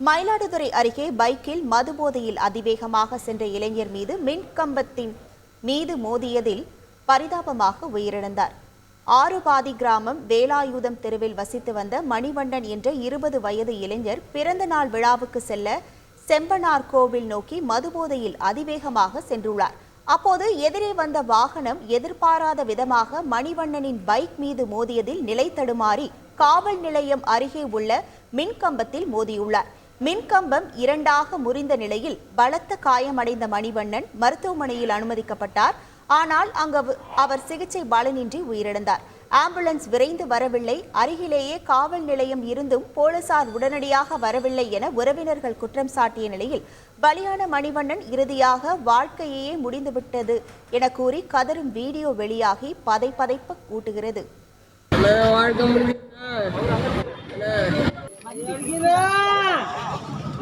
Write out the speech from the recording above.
மயிலாடுதுறை அருகே பைக்கில் மதுபோதையில் அதிவேகமாக சென்ற இளைஞர் மீது மின்கம்பத்தின் மீது மோதியதில் பரிதாபமாக உயிரிழந்தார். ஆறுபாதி கிராமம் வேலாயுதம் தெருவில் வசித்து வந்த மணிவண்ணன் என்ற இருபது வயது இளைஞர் பிறந்த நாள் விழாவுக்கு செல்ல செம்பனார் கோவில் நோக்கி மதுபோதையில் அதிவேகமாக சென்றுள்ளார். அப்போது எதிரே வந்த வாகனம் எதிர்பாராத விதமாக மணிவண்ணனின் பைக் மீது மோதியதில் நிலை தடுமாறி காவல் நிலையம் அருகே உள்ள மின்கம்பத்தில் மோதியுள்ளார். மின்கம்பம் இரண்டாக முறிந்த நிலையில் பலத்த காயமடைந்த மணிவண்ணன் மருத்துவமனையில் அனுமதிக்கப்பட்டார். ஆனால் அங்கு அவர் சிகிச்சை பலனின்றி உயிரிழந்தார். ஆம்புலன்ஸ் விரைந்து வரவில்லை. அருகிலேயே காவல் நிலையம் இருந்தும் போலீசார் உடனடியாக வரவில்லை என உறவினர்கள் குற்றம் சாட்டிய நிலையில் பலியான மணிவண்ணன் இறுதியாக வாழ்க்கையே முடிந்துவிட்டது என கூறி கதறும் வீடியோ வெளியாகி பதை பதைப்ப கூட்டுகிறது.